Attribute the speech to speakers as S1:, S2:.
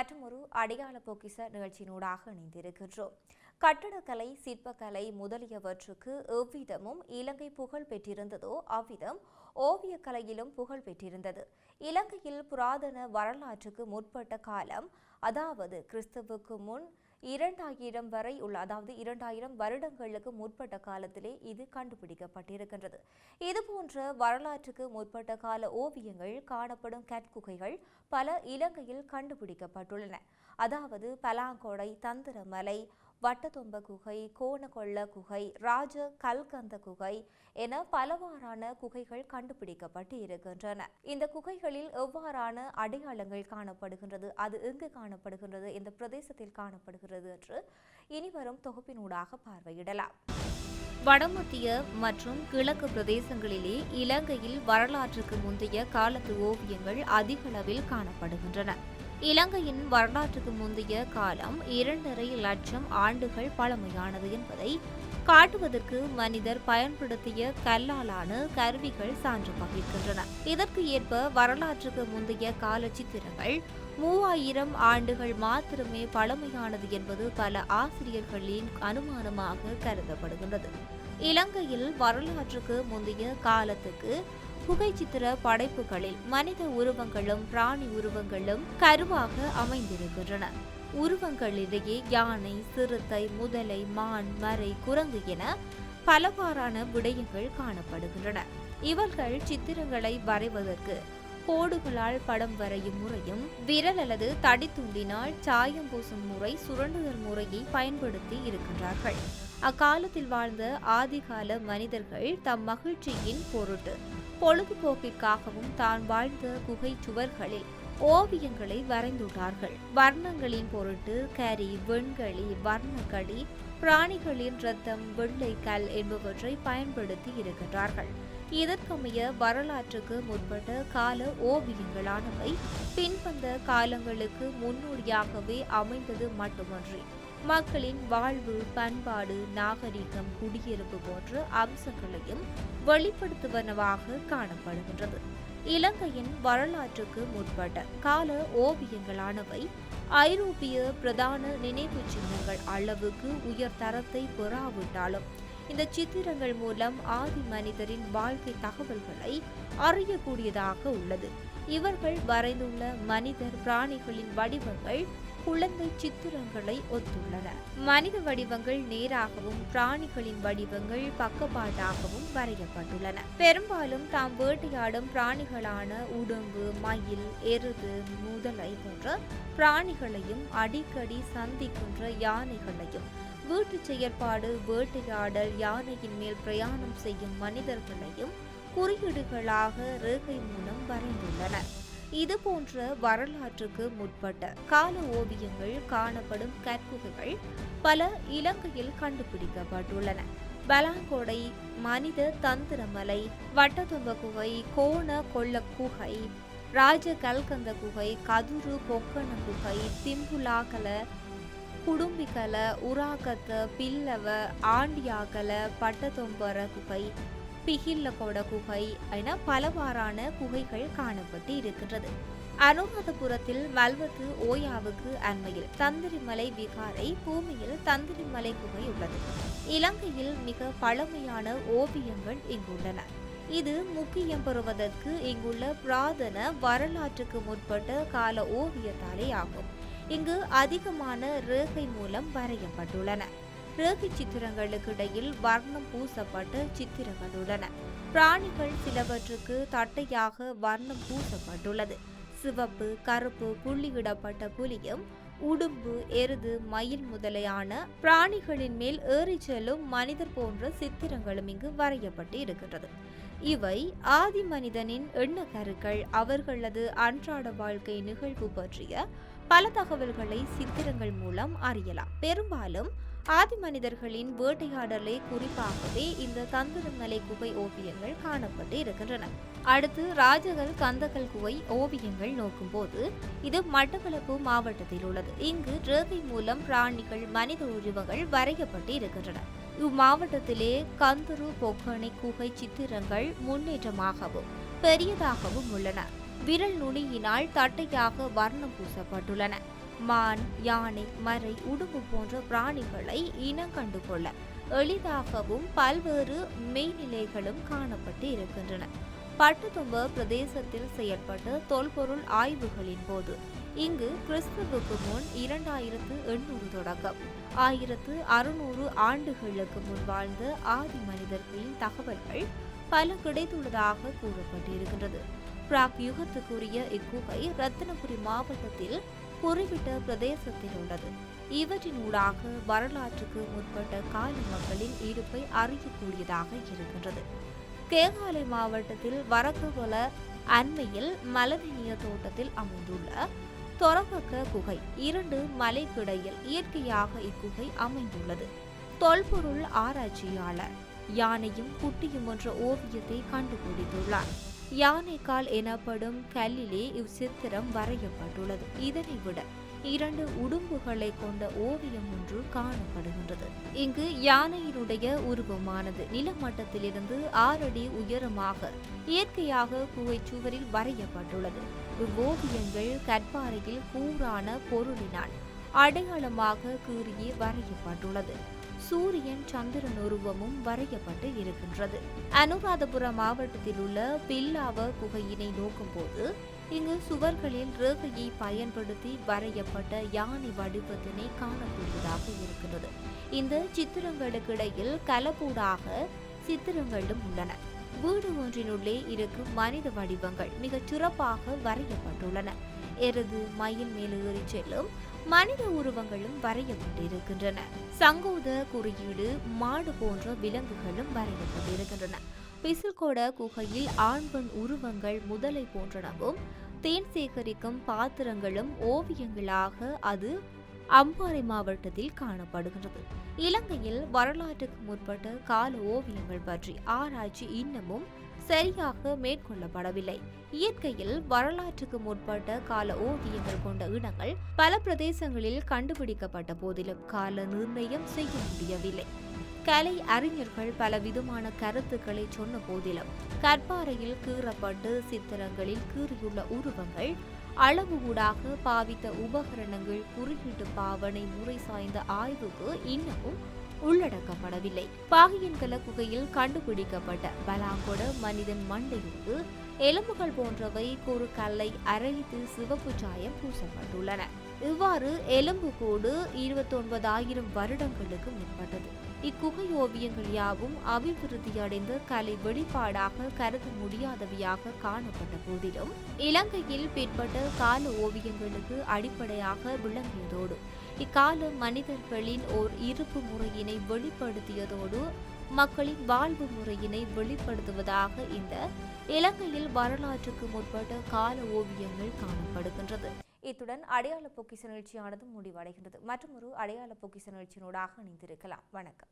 S1: மற்றொரு அடையாள பொக்கிச நிகழ்ச்சியினூடாக இணைந்திருக்கின்றோம். கட்டடக்கலை சிற்பக்கலை முதலியவற்றுக்கு எவ்விதமும் இலங்கை புகழ் பெற்றிருந்ததோ அவ்விதம் ஓவியக்கலையிலும் புகழ் பெற்றிருந்தது. இலங்கையில் புராதன வரலாற்றுக்கு முற்பட்ட காலம் அதாவது கிறிஸ்துவுக்கு முன் இரண்டாயிரம் வரை உள்ள அதாவது இரண்டாயிரம் வருடங்களுக்கு முற்பட்ட காலத்திலே இது கண்டுபிடிக்கப்பட்டிருக்கின்றது. இதுபோன்ற வரலாற்றுக்கு முற்பட்ட கால ஓவியங்கள் காணப்படும் கற்குகைகள் பல இலங்கையில் கண்டுபிடிக்கப்பட்டுள்ளன. அதாவது பலாங்கொடை தந்திரமலை வட்டத்தொம்ப குகை கோணகொள்ள குகை ராஜ கல்கந்த குகை என பலவாறான குகைகள் கண்டுபிடிக்கப்பட்டு இருக்கின்றன. இந்த குகைகளில் எவ்வாறான அடையாளங்கள் காணப்படுகின்றது அது எங்கு காணப்படுகின்றது இந்த பிரதேசத்தில் காணப்படுகிறது என்று இனிவரும் தொகுப்பினூடாக பார்வையிடலாம். வடமத்திய மற்றும் கிழக்கு பிரதேசங்களிலே இலங்கையில் வரலாற்றுக்கு முந்தைய காலத்து ஓவியங்கள் அதிகளவில் காணப்படுகின்றன. இலங்கையின் வரலாற்றுக்கு முந்தைய காலம் இரண்டரை லட்சம் ஆண்டுகள் பழமையானது என்பதை காட்டுவதற்கு மனிதர் பயன்படுத்திய கல்லாலான கருவிகள் சான்று பகிர்கின்றன. இதற்கு ஏற்ப வரலாற்றுக்கு முந்தைய கால சித்திரங்கள் மூவாயிரம் ஆண்டுகள் மாத்திரமே பழமையானது என்பது பல ஆசிரியர்களின் அனுமானமாக கருதப்படுகின்றது. இலங்கையில் வரலாற்றுக்கு முந்தைய காலத்துக்கு புகைச்சித்திர படைப்புகளில் மனித உருவங்களும் பிராணி உருவங்களும் கருவாக அமைந்திருக்கின்றன. உருவங்களிடையே யானை சிறுத்தை முதலை மான் மறை குரங்கு என பலவாறான விடயங்கள் காணப்படுகின்றன. இவர்கள் சித்திரங்களை வரைவதற்கு கோடுகளால் படம் வரையும் முறையும் விரல் அல்லது தடித்துண்டினால் சாயம் பூசும் முறை சுரண்டுதல் முறையை பயன்படுத்தி இருக்கின்றார்கள். அக்காலத்தில் வாழ்ந்த ஆதிகால மனிதர்கள் தம் மகிழ்ச்சியின் பொருட்டு பொழுதுபோக்கிற்காகவும் தான் வாழ்ந்த குகை சுவர்களில் ஓவியங்களை வரைந்துள்ளார்கள். வர்ணங்களின் பொருட்டு கரி வெண்களி வர்ணக்கடி பிராணிகளின் ரத்தம் வெள்ளை கல் என்பவற்றை பயன்படுத்தி இருக்கின்றார்கள். இதற்கமைய வரலாற்றுக்கு முற்பட்ட கால ஓவியங்களானவை பின்வந்த காலங்களுக்கு முன்னோடியாகவே அமைந்தது மட்டுமன்றி மக்களின் வாழ்வு பண்பாடு நாகரிகம் குடியிருப்பு போன்ற அம்சங்களையும் வெளிப்படுத்துவனவாக காணப்படுகின்றது. இலங்கையின் வரலாற்றுக்கு முற்பட்ட கால ஓவியங்களானவை ஐரோப்பிய பிரதான நினைவு சின்னங்கள் அளவுக்கு உயர் தரத்தை பெறாவிட்டாலும் இந்த சித்திரங்கள் மூலம் ஆதி மனிதரின் வாழ்க்கை தகவல்களை அறியக்கூடியதாக உள்ளது. இவர்கள் வரைந்துள்ள மனிதர் பிராணிகளின் வடிவங்கள் குழந்தை சித்திரங்களை ஒத்துள்ளன. மனித வடிவங்கள் நேராகவும் பிராணிகளின் வடிவங்கள் பக்கப்பாட்டாகவும் வரையப்பட்டுள்ளன. பெரும்பாலும் தாம் வேட்டையாடும் பிராணிகளான உடம்பு மயில் எருது முதலை போன்ற பிராணிகளையும் அடிக்கடி சந்திக்கின்ற யானைகளையும் வீட்டு செயற்பாடு வேட்டையாடல் யானையின் மேல் பிரயாணம் செய்யும் மனிதர்களையும் குறியீடுகளாக ரேகை மூலம் வரைந்துள்ளனர். இது போன்ற வரலாற்றுக்கு முற்பட்ட கால ஓவியங்கள் காணப்படும் கற்குகைகள் பல இலங்கையில் கண்டுபிடிக்கப்பட்டுள்ளன. பலாங்கொடை மனித தந்திரமலை வட்டதும்ப குகை கோண கொள்ள குகை ராஜ கல்கந்த குகை கதுரு பொக்கண குகை திம்புலாகல குடும்பிக்கல உராகத்த பில்லவ ஆண்டியாகல பட்டதொம்பர குகை பிகில்லகோட குகை என பலவாறான குகைகள் காணப்பட்டு இருக்கின்றது. அனுராதபுரத்தில் மல்வத்து ஓயாவுக்கு அண்மையில் தந்திரிமலை விகாரை பூமியில் தந்திரிமலை குகை உள்ளது. இலங்கையில் மிக பழமையான ஓவியங்கள் இங்குள்ளன. இது முக்கியம் பெறுவதற்கு இங்குள்ள புராதன வரலாற்றுக்கு முற்பட்ட கால ஓவியத்தாலே ஆகும். இங்கு அதிகமான ரேகை மூலம் வரையப்பட்டுள்ளன. ரேகை சித்திரங்களுக்கு இடையில் வர்ணம் பூசப்பட்ட சித்திரங்கள் உள்ளன. பிராணிகள் சிலவற்றுக்கு தட்டையாக வர்ணம் பூசப்பட்டுள்ளது. சிவப்பு கருப்பு புள்ளியிடப்பட்ட புலியும் உடும்பு எருது மயில் முதலையான பிராணிகளின் மேல் ஏறிச் செல்லும் மனிதர் போன்ற சித்திரங்களும் இங்கு வரையப்பட்டு இருக்கின்றது. இவை ஆதி மனிதனின் எண்ணக்கருக்கள். அவர்களது அன்றாட வாழ்க்கை நிகழ்வு பற்றிய பல தகவல்களை சித்திரங்கள் மூலம் அறியலாம். பெரும்பாலும் ஆதி மனிதர்களின் வேட்டையாடலை குறிப்பாகவே இந்த தந்திரமலை குகை ஓவியங்கள் காணப்பட்டு இருக்கின்றன அடுத்து ராஜகல் கந்தகல் குகை ஓவியங்கள் நோக்கும்போது இது மட்டக்களப்பு மாவட்டத்தில் உள்ளது. இங்கு ரேகை மூலம் பிராணிகள் மனித உருவங்கள் வரையப்பட்டு இருக்கின்றன இம்மாவட்டத்திலே கந்தரு பொக்கணி குகை சித்திரங்கள் முன்னேற்றமாகவும் பெரியதாகவும் உள்ளன. விரல் நுனியினால் தட்டையாக வர்ணம் பூசப்பட்டுள்ளன. மான் யானை மறை உடும்பு போன்ற பிராணிகளை இனம் கண்டுகொள்ள எளிதாகவும் பல்வேறு மெய்நிலைகளும் காணப்பட்டு இருக்கின்றன. பட்டுத்தும்ப பிரதேசத்தில் செயல்பட்ட தொல்பொருள் ஆய்வுகளின் போது இங்கு கிறிஸ்துவுக்கு முன் இரண்டாயிரத்து எண்ணூறு தொடக்கம். ஆயிரத்து அறுநூறு ஆண்டுகளுக்கு முன் வாழ்ந்த ஆதி மனிதர்களின் தகவல்கள் பல கிடைத்துள்ளதாக கூறப்பட்டிருக்கின்றது. பிராக் யுகத்துக்குரிய இக்குகை ரத்தினபுரி மாவட்டத்தில் குறிப்பிட்ட பிரதேசத்தில் உள்ளது இவற்றினூடாக வரலாற்றுக்கு முற்பட்ட கால மக்களின் இருப்பை அறியக்கூடியதாக இருக்கின்றது. கேகாலை மாவட்டத்தில் வரக்குவல அண்மையில் மலதினிய தோட்டத்தில் அமைந்துள்ள தொரவக்க குகை இரண்டு மலைக்கிடையில் இயற்கையாக இக்குகை அமைந்துள்ளது. தொல்பொருள் ஆராய்ச்சியாளர் யானையும் குட்டியும் என்ற ஓவியத்தை கண்டுபிடித்துள்ளார். யானைக்கால் எனப்படும் கல்லிலே இவ்சித்திரம் வரையப்பட்டுள்ளது. இதனை விட இரண்டு உடும்புகளை கொண்ட ஓவியம் ஒன்று காணப்படுகின்றது. இங்கு யானையினுடைய உருவமானது நிலமட்டத்திலிருந்து ஆறடி உயரமாக இயற்கையாக குகைச்சுவரில் வரையப்பட்டுள்ளது. இவ்வோவியங்கள் கற்பாறையில் கூறான பொருளினால் அடையாளமாக கீறியே வரையப்பட்டுள்ளது. சூரியன் சந்திரன் உருவமும் வரையப்பட்டு இருக்கின்றது. அனுராதபுரம் மாவட்டத்தில் உள்ள பில்லாவ குகையினை நோக்கும்போது இங்கு சுவர்களில் ரேகையை பயன்படுத்தி வரையப்பட்ட யானை வடிவத்தினை காணக்கூடியதாக இருக்கின்றது. இந்த சித்திரங்களுக்கு இடையில் கலப்பூடாக சித்திரங்களும் உள்ளன. வீடு ஒன்றினுள்ளே இருக்கும் மனித வடிவங்கள் மிகச் சிறப்பாக வரையப்பட்டுள்ளன. எருது மயில் மேல் ஏறி செல்லும் மனித உருவங்களும் வரையப்பட்டிருக்கின்றன. சங்கோத குறியீடு மாடு போன்ற விலங்குகளும் வரையப்பட்டிருக்கின்றன. பிசில்கோட குகையில் ஆண் பெண் உருவங்கள் முதலை போன்றனவும் தேன் சேகரிக்கும் பாத்திரங்களும் ஓவியங்களாக அது அம்பாறை மாவட்டத்தில் காணப்படுகின்றது. இலங்கையில் வரலாற்றுக்கு முற்பட்ட கால ஓவியங்கள் பற்றி ஆராய்ச்சி இன்னமும் சரியாக மேற்கொள்ளப்படவில்லை. இயற்கையில் வரலாற்றுக்கு முற்பட்ட கால ஓவியங்கள் கொண்ட இடங்கள் பல பிரதேசங்களில் கண்டுபிடிக்கப்பட்ட போதிலும் கால நிர்ணயம் செய்ய முடியவில்லை. கலை அறிஞர்கள் பலவிதமான கருத்துக்களை சொன்ன போதிலும் கற்பாறையில் கீறப்பட்டு சித்திரங்களில் கீறியுள்ள உருவங்கள் அளவு ஊடாக பாவித்த உபகரணங்கள் குறியீட்டு பாவனை முறை சாய்ந்த ஆய்வுக்கு இன்னமும் உள்ளடக்கப்படவில்லை. பாகியன்கல குகையில் கண்டுபிடிக்கப்பட்ட பலாங்கொட மனிதன் மண்டையுக்கு எலும்புகள் போன்றவை ஒரு அரைத்து சிவப்பு சாயம் பூசப்பட்டுள்ளன. இவ்வாறு எலும்புக்கூடு இருபத்தொன்பதாயிரம் வருடங்களுக்கு முற்பட்டது இக்குகை ஓவியங்கள் யாவும் அபிவிருத்தியடைந்த கலை வெளிப்பாடாக கருத முடியாதவையாக காணப்பட்ட போதிலும் இலங்கையில் பிற்பட்ட கால ஓவியங்களுக்கு அடிப்படையாக விளங்கியதோடு இக்கால மனிதர்களின் ஓர் இருப்பு முறையினை வெளிப்படுத்தியதோடு மக்களின் வாழ்வு முறையினை வெளிப்படுத்துவதாக இந்த இலங்கையில் வரலாற்றுக்கு முற்பட்ட கால ஓவியங்கள் காணப்படுகின்றது. இத்துடன் அடையாள பொக்கிச நிகழ்ச்சியானது முடிவடைகின்றது. மற்றும் ஒரு அடையாள பொக்கிச நிகழ்ச்சியினூடாக இணைந்திருக்கலாம். வணக்கம்.